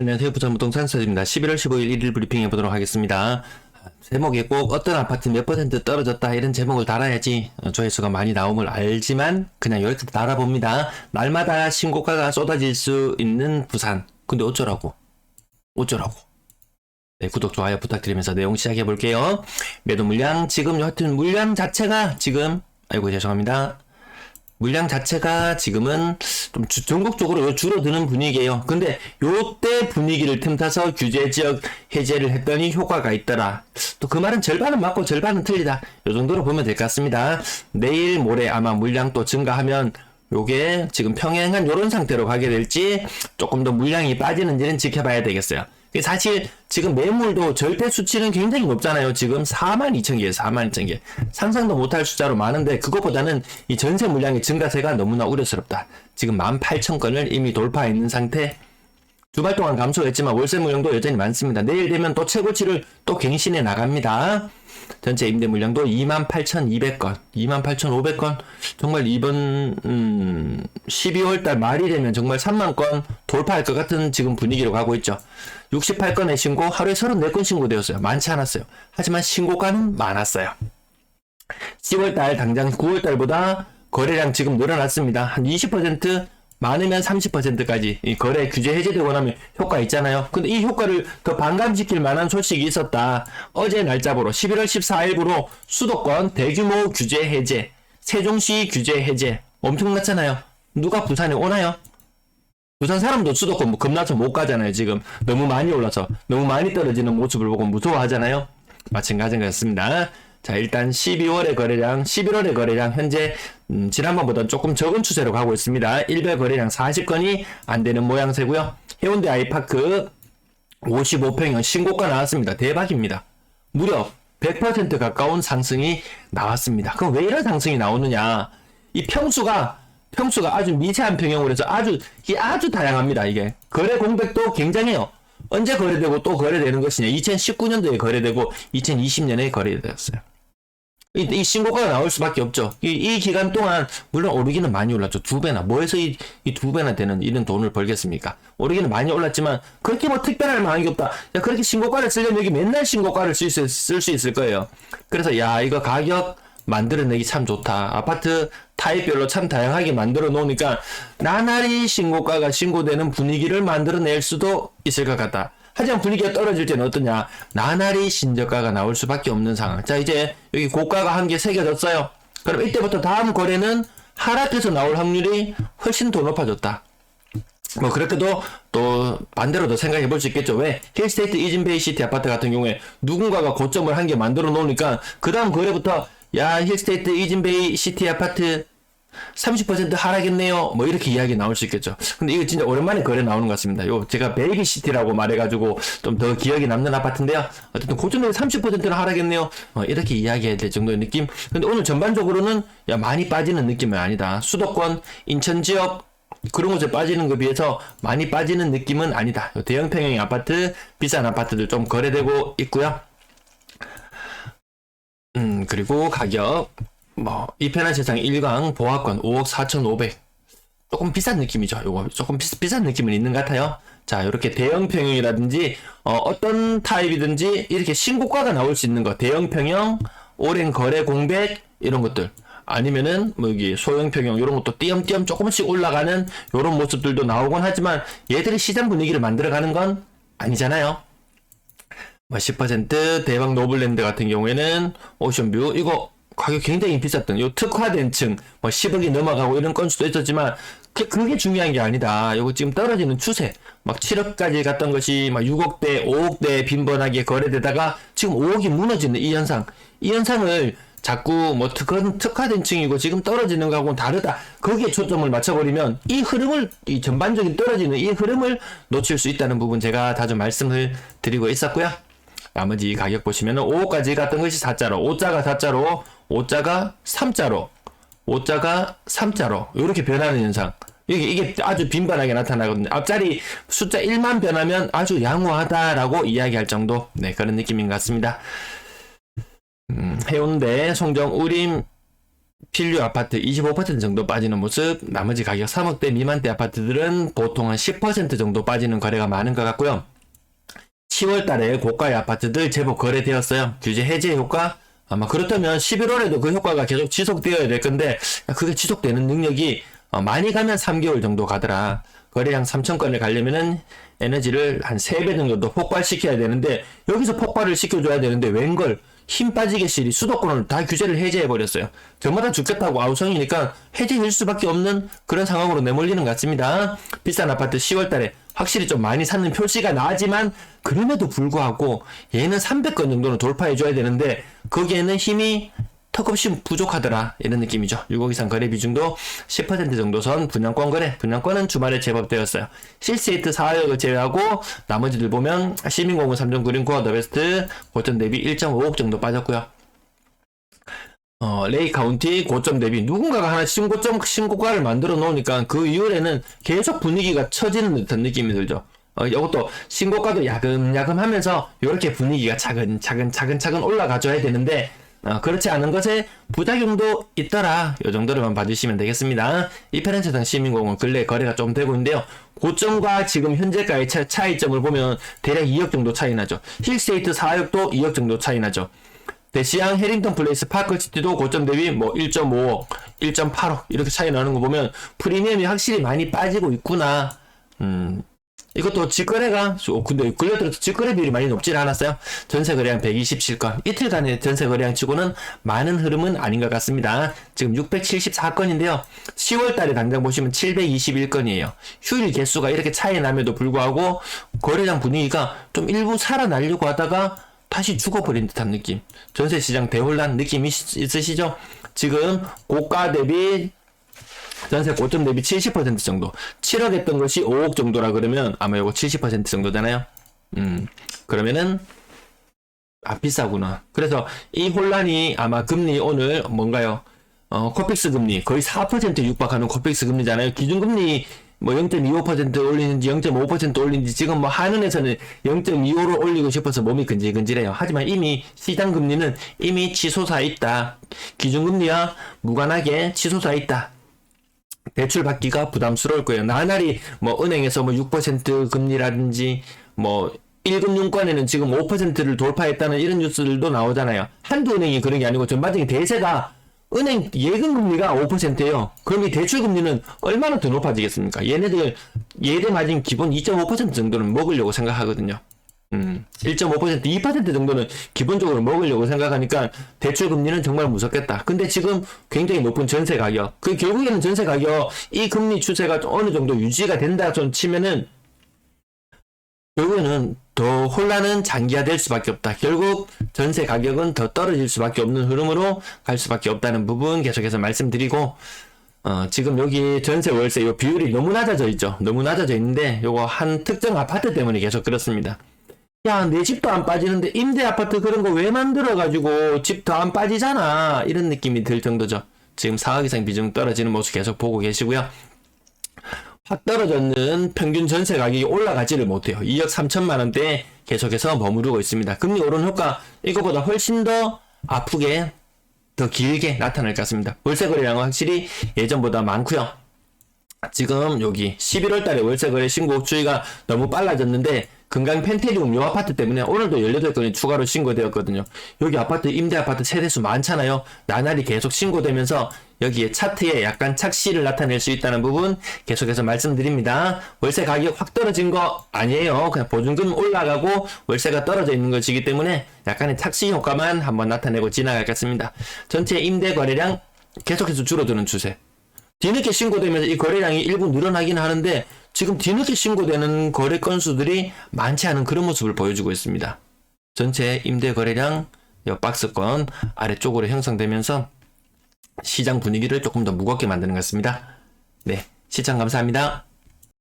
안녕하세요. 부산부동산 서입니다 11월 15일 1일 브리핑 해보도록 하겠습니다. 제목에 꼭 어떤 아파트 몇 퍼센트 떨어졌다 이런 제목을 달아야지 어, 조회수가 많이 나옴을 알지만 그냥 이렇게 달아봅니다. 날마다 신고가가 쏟아질 수 있는 부산. 근데 어쩌라고? 어쩌라고? 네, 구독, 좋아요 부탁드리면서 내용 시작해 볼게요. 매도 물량, 지금 여하튼 물량 자체가 지금, 아이고, 죄송합니다. 물량 자체가 지금은 좀 주- 전국적으로 줄어드는 분위기예요. 근데 요때 분위기를 틈타서 규제 지역 해제를 했더니 효과가 있더라. 또 그 말은 절반은 맞고 절반은 틀리다. 요 정도로 보면 될 것 같습니다. 내일 모레 아마 물량 또 증가하면 요게 지금 평행한 요런 상태로 가게 될지 조금 더 물량이 빠지는지는 지켜봐야 되겠어요. 사실 지금 매물도 절대 수치는 굉장히 높잖아요. 지금 4만 2천 개, 4만 2천 개. 상상도 못할 숫자로 많은데 그것보다는 이 전세 물량의 증가세가 너무나 우려스럽다. 지금 1만 8천 건을 이미 돌파했는 상태. 주말 동안 감소했지만 월세 물량도 여전히 많습니다. 내일 되면 또 최고치를 또 갱신해 나갑니다. 전체 임대 물량도 28,200건, 28,500건. 정말 이번 음, 12월 달 말이 되면 정말 3만 건 돌파할 것 같은 지금 분위기로 가고 있죠. 68건의 신고, 하루에 34건 신고되었어요. 많지 않았어요. 하지만 신고가는 많았어요. 10월 달 당장 9월 달보다 거래량 지금 늘어났습니다. 한 20% 많으면 30%까지 이 거래 규제 해제되고 나면 효과 있잖아요. 근데 이 효과를 더 반감시킬 만한 소식이 있었다. 어제 날짜부로 11월 14일부로 수도권 대규모 규제 해제, 세종시 규제 해제 엄청났잖아요. 누가 부산에 오나요? 부산 사람도 수도권 뭐 겁나서 못 가잖아요. 지금 너무 많이 올라서 너무 많이 떨어지는 모습을 보고 무서워하잖아요. 마찬가지인 것 같습니다. 자 일단 12월의 거래량, 11월의 거래량 현재 음, 지난번보다 조금 적은 추세로 가고 있습니다. 일별 거래량 40건이 안 되는 모양새고요. 해운대 아이파크 55평형 신고가 나왔습니다. 대박입니다. 무려 100% 가까운 상승이 나왔습니다. 그럼 왜 이런 상승이 나오느냐? 이 평수가 평수가 아주 미세한 평형으로 해서 아주 이게 아주 다양합니다. 이게 거래 공백도 굉장해요. 언제 거래되고 또 거래되는 것이냐? 2019년도에 거래되고 2020년에 거래되었어요. 이, 이 신고가가 나올 수밖에 없죠. 이, 이 기간 동안 물론 오르기는 많이 올랐죠. 두 배나 뭐해서 이두 배나 되는 이런 돈을 벌겠습니까? 오르기는 많이 올랐지만 그렇게 뭐 특별할 만한 게 없다. 야 그렇게 신고가를 쓰려면 여기 맨날 신고가를 쓸수 쓸수 있을 거예요. 그래서 야 이거 가격 만들어내기 참 좋다. 아파트 타입별로 참 다양하게 만들어 놓으니까 나날이 신고가가 신고되는 분위기를 만들어낼 수도 있을 것 같다. 하지만 분위기가 떨어질 때는 어떠냐? 나날이 신저가가 나올 수밖에 없는 상황. 자, 이제 여기 고가가 한 개 새겨졌어요. 그럼 이때부터 다음 거래는 하락해서 나올 확률이 훨씬 더 높아졌다. 뭐 그렇게도 또 반대로도 생각해 볼 수 있겠죠. 왜 힐스테이트 이진베이 시티 아파트 같은 경우에 누군가가 고점을 한 개 만들어 놓으니까 그 다음 거래부터 야 힐스테이트 이진베이 시티 아파트 30% 하락했네요. 뭐 이렇게 이야기 나올 수 있겠죠. 근데 이거 진짜 오랜만에 거래 나오는 것 같습니다. 요 제가 베이비 시티라고 말해가지고 좀 더 기억이 남는 아파트인데요. 어쨌든 고점에 30%는 하락했네요. 어, 이렇게 이야기해야 될 정도의 느낌. 근데 오늘 전반적으로는 야 많이 빠지는 느낌은 아니다. 수도권 인천 지역 그런 곳에 빠지는 것에 비해서 많이 빠지는 느낌은 아니다. 요 대형 평형의 아파트, 비싼 아파트들 좀 거래되고 있고요. 음, 그리고 가격, 뭐, 이 편한 세상 1강 보합권 5억 4,500. 조금 비싼 느낌이죠. 요거 조금 비, 비싼 느낌은 있는 것 같아요. 자, 이렇게 대형 평형이라든지, 어, 떤 타입이든지 이렇게 신고가가 나올 수 있는 거. 대형 평형, 오랜 거래 공백, 이런 것들. 아니면은, 뭐, 여기 소형 평형, 이런 것도 띄엄띄엄 조금씩 올라가는 이런 모습들도 나오곤 하지만 얘들이 시장 분위기를 만들어가는 건 아니잖아요. 뭐 10% 대박 노블랜드 같은 경우에는 오션뷰 이거 가격 굉장히 비쌌던 요 특화된 층 뭐 10억이 넘어가고 이런 건수도 있었지만 그, 그게 중요한 게 아니다. 요거 지금 떨어지는 추세 막 7억까지 갔던 것이 막 6억대 5억대 빈번하게 거래되다가 지금 5억이 무너지는 이 현상 이 현상을 자꾸 뭐 특화, 특화된 층이고 지금 떨어지는 거하고는 다르다. 거기에 초점을 맞춰버리면 이 흐름을, 이 전반적인 떨어지는 이 흐름을 놓칠 수 있다는 부분 제가 자주 말씀을 드리고 있었고요. 나머지 가격 보시면은 5호까지 갔던 것이 4자로, 5자가 4자로, 5자가 3자로, 5자가 3자로, 이렇게 변하는 현상. 이게, 이게 아주 빈번하게 나타나거든요. 앞자리 숫자 1만 변하면 아주 양호하다라고 이야기할 정도, 네, 그런 느낌인 것 같습니다. 음, 해운대, 송정, 우림, 필류 아파트 25% 정도 빠지는 모습, 나머지 가격 3억대 미만대 아파트들은 보통 한 10% 정도 빠지는 거래가 많은 것 같고요. 10월 달에 고가의 아파트들 제법 거래되었어요. 규제 해제 효과? 아마 그렇다면 11월에도 그 효과가 계속 지속되어야 될 건데, 그게 지속되는 능력이 어, 많이 가면 3개월 정도 가더라. 거래량 3,000건을 가려면은 에너지를 한 3배 정도 더 폭발시켜야 되는데, 여기서 폭발을 시켜줘야 되는데, 웬걸 힘 빠지게 실이 수도권을 다 규제를 해제해버렸어요. 저마다 죽겠다고 아우성이니까 해제될 수밖에 없는 그런 상황으로 내몰리는 것 같습니다. 비싼 아파트 10월 달에 확실히 좀 많이 샀는 표시가 나지만 그럼에도 불구하고 얘는 300건 정도는 돌파해줘야 되는데 거기에는 힘이 턱없이 부족하더라 이런 느낌이죠. 6억 이상 거래 비중도 10% 정도 선 분양권 거래 분양권은 주말에 제법 되었어요. 실세이트 4억을 제외하고 나머지들 보면 시민공원 3종 그린 코어 더 베스트 고점 대비 1.5억 정도 빠졌고요. 어, 레이 카운티 고점 대비 누군가가 하나 신고점 신고가를 만들어 놓으니까 그 이후에는 계속 분위기가 처지는 듯한 느낌이 들죠. 어, 이것도 신고가도 야금야금 하면서 이렇게 분위기가 차근 차근 차근 차근 올라가줘야 되는데 어, 그렇지 않은 것에 부작용도 있더라. 이 정도로만 봐주시면 되겠습니다. 이 페렌체당 시민공원 근래 거래가 좀 되고 있는데요. 고점과 지금 현재가의 차, 차이점을 보면 대략 2억 정도 차이 나죠. 힐스테이트 4억도 2억 정도 차이 나죠. 대시양 해링턴 플레이스 파크시티도 고점 대비 뭐 1.5억, 1.8억 이렇게 차이 나는 거 보면 프리미엄이 확실히 많이 빠지고 있구나. 음. 이것도 직거래가 어, 근데 근래 들어서 직거래 비율이 많이 높지 않았어요. 전세 거래량 127건. 이틀간의 전세 거래량 치고는 많은 흐름은 아닌 것 같습니다. 지금 674건인데요. 10월 달에 당장 보시면 721건이에요. 휴일 개수가 이렇게 차이 남에도 불구하고 거래량 분위기가 좀 일부 살아나려고 하다가 다시 죽어버린 듯한 느낌. 전세 시장 대혼란 느낌이 있- 있으시죠? 지금 고가 대비 전세 고점 대비 70% 정도. 7억 했던 것이 5억 정도라 그러면 아마 이거 70% 정도잖아요. 음. 그러면은 아 비싸구나. 그래서 이 혼란이 아마 금리 오늘 뭔가요? 어, 코픽스 금리 거의 4% 육박하는 코픽스 금리잖아요. 기준금리 뭐 0.25% 올리는지 0.5% 올리는지 지금 뭐 한은에서는 0.25로 올리고 싶어서 몸이 근질근질해요. 하지만 이미 시장 금리는 이미 치솟아 있다. 기준금리와 무관하게 치솟아 있다. 대출 받기가 부담스러울 거예요. 나날이 뭐 은행에서 뭐 6% 금리라든지 뭐 1금융권에는 지금 5%를 돌파했다는 이런 뉴스들도 나오잖아요. 한두 은행이 그런 게 아니고 전반적인 대세가 은행 예금 금리가 5%예요. 그럼 이 대출 금리는 얼마나 더 높아지겠습니까? 얘네들 예대 마진 기본 2.5% 정도는 먹으려고 생각하거든요. 음, 1.5% 2% 정도는 기본적으로 먹으려고 생각하니까 대출 금리는 정말 무섭겠다. 근데 지금 굉장히 높은 전세 가격. 그 결국에는 전세 가격 이 금리 추세가 좀 어느 정도 유지가 된다 좀 치면은 결국에는 더 혼란은 장기화될 수밖에 없다. 결국 전세 가격은 더 떨어질 수밖에 없는 흐름으로 갈 수밖에 없다는 부분 계속해서 말씀드리고 어, 지금 여기 전세 월세 요 비율이 너무 낮아져 있죠. 너무 낮아져 있는데 요거 한 특정 아파트 때문에 계속 그렇습니다. 야, 내 집도 안 빠지는데 임대 아파트 그런 거 왜 만들어 가지고 집도 안 빠지잖아. 이런 느낌이 들 정도죠. 지금 4억 이상 비중 떨어지는 모습 계속 보고 계시고요. 확 떨어졌는 평균 전세 가격이 올라가지를 못해요. 2억 3천만 원대에 계속해서 머무르고 있습니다. 금리 오른 효과 이거보다 훨씬 더 아프게 더 길게 나타날 것 같습니다. 월세 거래량은 확실히 예전보다 많고요. 지금 여기 11월 달에 월세 거래 신고 주의가 너무 빨라졌는데 금강 펜테리움 요 아파트 때문에 오늘도 18건이 추가로 신고되었거든요. 여기 아파트 임대 아파트 세대수 많잖아요. 나날이 계속 신고되면서 여기에 차트에 약간 착시를 나타낼 수 있다는 부분 계속해서 말씀드립니다. 월세 가격 확 떨어진 거 아니에요. 그냥 보증금 올라가고 월세가 떨어져 있는 것이기 때문에 약간의 착시 효과만 한번 나타내고 지나가겠습니다. 전체 임대 거래량 계속해서 줄어드는 추세. 뒤늦게 신고되면서 이 거래량이 일부 늘어나긴 하는데 지금 뒤늦게 신고되는 거래 건수들이 많지 않은 그런 모습을 보여주고 있습니다. 전체 임대 거래량 이 박스권 아래쪽으로 형성되면서 시장 분위기를 조금 더 무겁게 만드는 것 같습니다. 네, 시청 감사합니다.